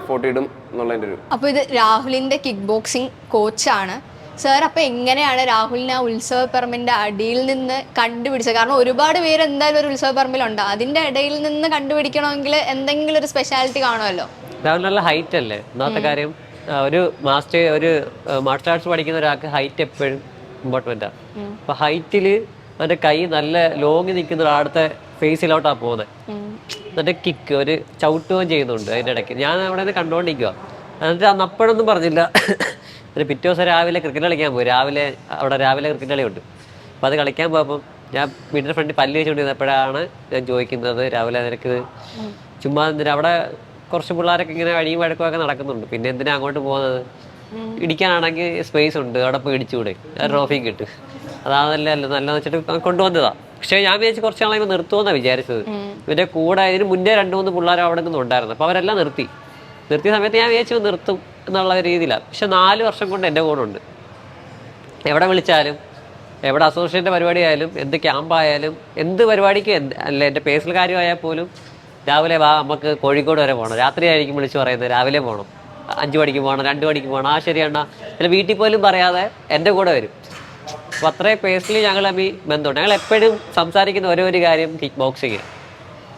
എഫോർട്ട് ഇടും എന്നുള്ളതിന്റെ ഒരു അപ്പോൾ ഇത് രാഹുലിന്റെ കിക്ക് ബോക്സിംഗ് കോച്ചാണ് സർ അപ്പോൾ എങ്ങനെയാണ് രാഹുലിനെ ആ ഉത്സവ പറമ്പിന്റെ അടിയിൽ നിന്ന് കണ്ടുപിടിച്ചത്? കാരണം ഒരുപാട് പേര് എന്തായാലും ഒരു ഉത്സവ പറമ്പിലുണ്ട്. അതിന്റെ ഇടയിൽ നിന്ന് കണ്ടുപിടിക്കണമെങ്കിൽ എന്തെങ്കിലും ഒരു സ്പെഷ്യാലിറ്റി കാണുമല്ലോ? രാഹുൽ നല്ല ഹൈറ്റ് അല്ലേ? ഒന്നാമത്തെ കാര്യം ഒരു മാസ്റ്റർ ഒരു മാർഷൽ ആർട്സ് പഠിക്കുന്ന ഒരാൾക്ക് ഹൈറ്റ് എപ്പോഴും ഇമ്പോർട്ടന്റ് ആണ് അപ്പൊ ഹൈറ്റിൽ അവന്റെ കൈ നല്ല ലോങ്ങി നിൽക്കുന്ന ഒരാളത്തെ ഫേസിലോട്ടാ പോകുന്നത്. എന്നിട്ട് കിക്ക് ഒരു ചവിട്ടുകയും ചെയ്യുന്നുണ്ട് അതിന്റെ ഇടയ്ക്ക്. ഞാൻ അവിടെ നിന്ന് കണ്ടുകൊണ്ടിരിക്കുക എന്നിട്ട് അന്ന് അപ്പോഴൊന്നും പറഞ്ഞില്ല. എന്നിട്ട് പിറ്റേ ദിവസം രാവിലെ ക്രിക്കറ്റ് കളിക്കാൻ പോയി. രാവിലെ അവിടെ രാവിലെ ക്രിക്കറ്റ് കളിയുണ്ട്. അപ്പോൾ അത് കളിക്കാൻ പോയപ്പം ഞാൻ വീടിന്റെ ഫ്രണ്ടിൽ പല്ല് വെച്ചുകൊണ്ടിരുന്നപ്പോഴാണ് ഞാൻ ചോദിക്കുന്നത് രാവിലെ നിനക്ക് ചുമ്മാ എന്തിനാ അവിടെ കുറച്ച് പിള്ളേരൊക്കെ ഇങ്ങനെ വഴിയും വഴക്കുമൊക്കെ നടക്കുന്നുണ്ട്. പിന്നെ എന്തിനാ അങ്ങോട്ട് പോകുന്നത്? ഇടിക്കാനാണെങ്കിൽ സ്പേസ് ഉണ്ട്. അവിടെ പോയി ഇടിച്ചുകൂടെ. ട്രോഫിയും കിട്ടും. അതാണല്ലേ നല്ല നല്ലതെന്ന് വെച്ചിട്ട് കൊണ്ടുവന്നതാ. പക്ഷേ ഞാൻ വിചാരിച്ച് കുറച്ച് നാളെ നിർത്തുമെന്നാണ് വിചാരിച്ചത്. ഇവന്റെ കൂടെ ഇതിന് മുന്നേ രണ്ട് മൂന്ന് പിള്ളേർ അവിടെ നിന്ന് ഉണ്ടായിരുന്നു. അപ്പൊ അവരെല്ലാം നിർത്തി. നിർത്തിയ സമയത്ത് ഞാൻ വിചാരിച്ചു നിർത്തും എന്നുള്ള രീതിയിലാണ് പക്ഷെ നാല് വർഷം കൊണ്ട് എന്റെ കൂടെ ഉണ്ട് എവിടെ വിളിച്ചാലും എവിടെ അസോസിയേഷന്റെ പരിപാടി ആയാലും എന്ത് ക്യാമ്പായാലും എന്ത് പരിപാടിക്ക് എന്ത് അല്ല എന്റെ പേഴ്സണൽ കാര്യമായാൽ പോലും രാവിലെ വാ നമുക്ക് കോഴിക്കോട് വരെ പോകണം. രാത്രി ആയിരിക്കും വിളിച്ച് പറയുന്നത്. രാവിലെ പോകണം. അഞ്ച് മണിക്ക് പോകണം രണ്ട് മണിക്ക് പോകണം. ആ ശരിയാണ് ചില വീട്ടിൽ പോലും പറയാതെ എന്റെ കൂടെ വരും. അപ്പോൾ അത്രയും പേഴ്സണലി ഞങ്ങൾ തമ്മിൽ ബന്ധമുണ്ട്. ഞങ്ങൾ എപ്പോഴും സംസാരിക്കുന്ന ഓരോ ഒരു കാര്യം കിക്ക് ബോക്സിങ്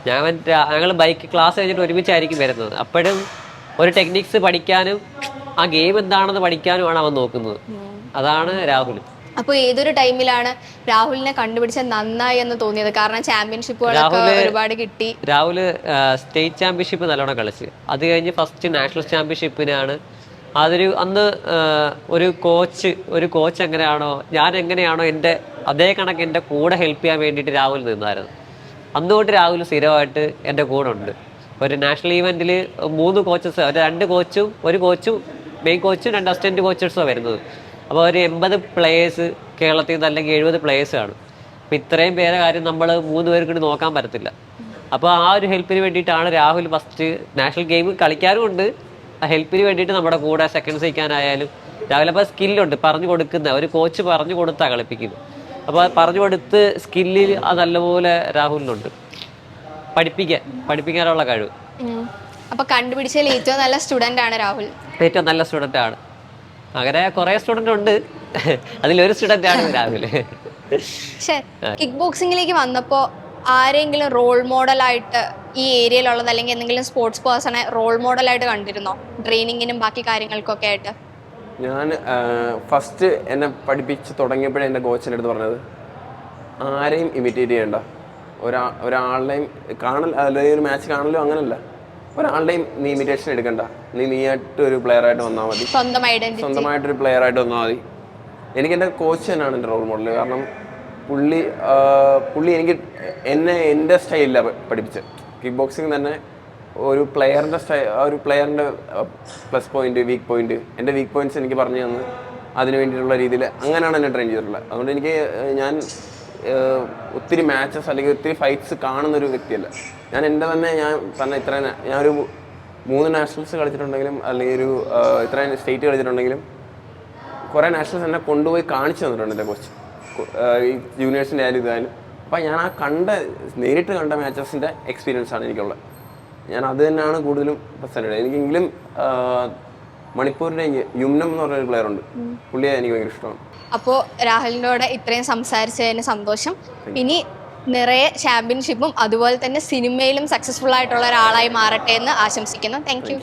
ഞാൻ ഞങ്ങൾ ബൈക്ക് ക്ലാസ് കഴിഞ്ഞിട്ട് ഒരുമിച്ചായിരിക്കും വരുന്നത്. അപ്പോഴും ഒരു ടെക്നിക്സ് പഠിക്കാനും ആ ഗെയിം എന്താണെന്ന് പഠിക്കാനുമാണ് അവൻ നോക്കുന്നത്. അതാണ് രാഹുൽ. അപ്പോൾ ഏതൊരു ടൈമിലാണ് രാഹുലിനെ കണ്ടുപിടിച്ച നന്നായി എന്ന് തോന്നിയത്? കാരണം ചാമ്പ്യൻഷിപ്പുകളൊക്കെ ഒരുപാട് കിട്ടി. രാഹുൽ സ്റ്റേറ്റ് ചാമ്പ്യൻഷിപ്പ് നല്ലോണം കളിച്ച്. അത് കഴിഞ്ഞ് ഫസ്റ്റ് നാഷണൽ ചാമ്പ്യൻഷിപ്പിനാണ് അതൊരു അന്ന് ഒരു കോച്ച് ഒരു കോച്ച് എങ്ങനെയാണോ ഞാൻ എങ്ങനെയാണോ എന്റെ അതേ കണക്ക് എന്റെ കൂടെ ഹെൽപ്പ് ചെയ്യാൻ വേണ്ടിയിട്ട് രാഹുൽ നിന്നായിരുന്നു. അന്ന് തൊട്ട് രാഹുൽ സ്ഥിരമായിട്ട് എന്റെ കൂടെ ഉണ്ട്. ഒരു നാഷണൽ ഈവെന്റിൽ മൂന്ന് കോച്ചസ് ഒരു രണ്ട് കോച്ചും ഒരു കോച്ചും മെയിൻ കോച്ചും രണ്ട് അസിസ്റ്റന്റ് കോച്ചേഴ്സും വരുന്നത്. അപ്പോൾ ഒരു എൺപത് പ്ലേയേഴ്സ് കേരളത്തിൽ നിന്ന് അല്ലെങ്കിൽ എഴുപത് ആണ്. അപ്പോൾ ഇത്രയും പേരെ കാര്യം നമ്മൾ മൂന്ന് പേർക്ക് നോക്കാൻ പറ്റത്തില്ല. അപ്പോൾ ആ ഒരു ഹെൽപ്പിന് വേണ്ടിയിട്ടാണ് രാഹുൽ ഫസ്റ്റ് നാഷണൽ ഗെയിം കളിക്കാറും ഉണ്ട് ആ ഹെൽപ്പിന് വേണ്ടിയിട്ട് നമ്മുടെ കൂടെ സെക്കൻഡ്സ് നിൽക്കാനായാലും രാവിലെ അപ്പോൾ സ്കില്ലുണ്ട് പറഞ്ഞു കൊടുക്കുന്ന ഒരു കോച്ച് പറഞ്ഞു കൊടുത്താ കളിപ്പിക്കുന്നത് അപ്പോൾ പറഞ്ഞു കൊടുത്ത് സ്കില്ലിൽ അത് നല്ലപോലെ രാഹുലിനുണ്ട്. പഠിപ്പിക്കാൻ പഠിപ്പിക്കാനുള്ള കഴിവ്. അപ്പോൾ അപ്പൊ കണ്ടുപിടിച്ചതിൽ ഏറ്റവും നല്ല സ്റ്റുഡന്റ് ആണ് രാഹുൽ. ഏറ്റവും നല്ല സ്റ്റുഡന്റ് ആണ്. അങ്ങനെ കുറേ സ്റ്റുഡന്റ് ഉണ്ട്. അതിലൊരു സ്റ്റുഡന്റ് ആണ് രാഹുൽ. കിക്ക് ബോക്സിംഗിലേക്ക് വന്നപ്പോൾ ആരെങ്കിലും റോൾ മോഡലായിട്ട് ഈ ഏരിയയിലുള്ളത് അല്ലെങ്കിൽ എന്തെങ്കിലും സ്പോർട്സ് പേഴ്സണെ റോൾ മോഡലായിട്ട് കണ്ടിരുന്നോ? ട്രെയിനിങ്ങിനും ബാക്കി കാര്യങ്ങൾക്കൊക്കെ ആയിട്ട്? ഞാൻ ഫസ്റ്റ് എന്നെ പഠിപ്പിച്ച് തുടങ്ങിയപ്പോഴേ എന്റെ കോച്ചിന്റെ അടുത്ത് പറഞ്ഞത്. ആരെയും ഇമിറ്റേറ്റ് ചെയ്യണ്ട. ഒരാ ഒരാളുടെയും കാണൽ അല്ലെങ്കിൽ ഒരു മാച്ച് കാണലോ അങ്ങനല്ല. ഒരാളുടെയും നീ ഇമിറ്റേഷൻ എടുക്കണ്ട. നീ നീയായിട്ട് ഒരു പ്ലെയർ ആയിട്ട് വന്നാൽ മതി. സ്വന്തമായിട്ടൊരു പ്ലെയർ ആയിട്ട് വന്നാൽ മതി. എനിക്ക് എന്റെ കോച്ച് തന്നെയാണ് എന്റെ റോൾ മോഡൽ കാരണം പുള്ളി പുള്ളി എനിക്ക് എന്നെ എന്റെ സ്റ്റൈലിലാണ് പഠിപ്പിച്ചത്. കിക്ക് ബോക്സിങ് തന്നെ ഒരു പ്ലെയറിന്റെ സ്റ്റൈ ഒരു പ്ലെയറിന്റെ പ്ലസ് പോയിന്റ് വീക്ക് പോയിന്റ് എന്റെ വീക്ക് പോയിന്റ്സ് എനിക്ക് പറഞ്ഞു തന്ന് അതിന് വേണ്ടിയിട്ടുള്ള രീതിയിൽ അങ്ങനെയാണ് എന്നെ ട്രെയിൻ ചെയ്തിട്ടുള്ളത്. അതുകൊണ്ട് എനിക്ക് ഞാൻ ഏഹ്, ഒത്തിരി മാച്ചസ് അല്ലെങ്കിൽ ഒത്തിരി ഫൈറ്റ്സ് കാണുന്നൊരു വ്യക്തിയല്ല. ഞാൻ എന്റെ തന്നെ ഞാൻ തന്നെ ഇത്ര ഞാനൊരു മൂന്ന് നാഷണൽസ് കളിച്ചിട്ടുണ്ടെങ്കിലും അല്ലെങ്കിൽ ഒരു ഏഹ്, ഇത്രയും സ്റ്റേറ്റ് കളിച്ചിട്ടുണ്ടെങ്കിലും കുറേ നാഷണൽസ് എന്നെ കൊണ്ടുപോയി കാണിച്ചു തന്നിട്ടുണ്ട് എന്റെ കോച്ച് ഈ ജൂനിയേഴ്സിന്റെ ആയാലും ഇതായാലും. അപ്പം ഞാൻ ആ കണ്ട നേരിട്ട് കണ്ട മാച്ചസിന്റെ എക്സ്പീരിയൻസ് ആണ് എനിക്കുള്ളത്. ഞാൻ അത് തന്നെയാണ് കൂടുതലും പ്രസന്റ് എനിക്കെങ്കിലും മണിപ്പൂരിന്റെ യുമ്നം എന്ന് പറഞ്ഞൊരു പ്ലെയർ ഉണ്ട്. പുള്ളിയെ എനിക്ക് ഭയങ്കര ഇഷ്ടമാണ്. അപ്പോൾ രാഹുലിന്റെ കൂടെ ഇത്രയും സംസാരിച്ചതിന് സന്തോഷം. ഇനി നിറയെ ചാമ്പ്യൻഷിപ്പും അതുപോലെ തന്നെ സിനിമയിലും സക്സസ്ഫുൾ ആയിട്ടുള്ള ഒരാളായി മാറട്ടെ എന്ന് ആശംസിക്കുന്നു. Thank you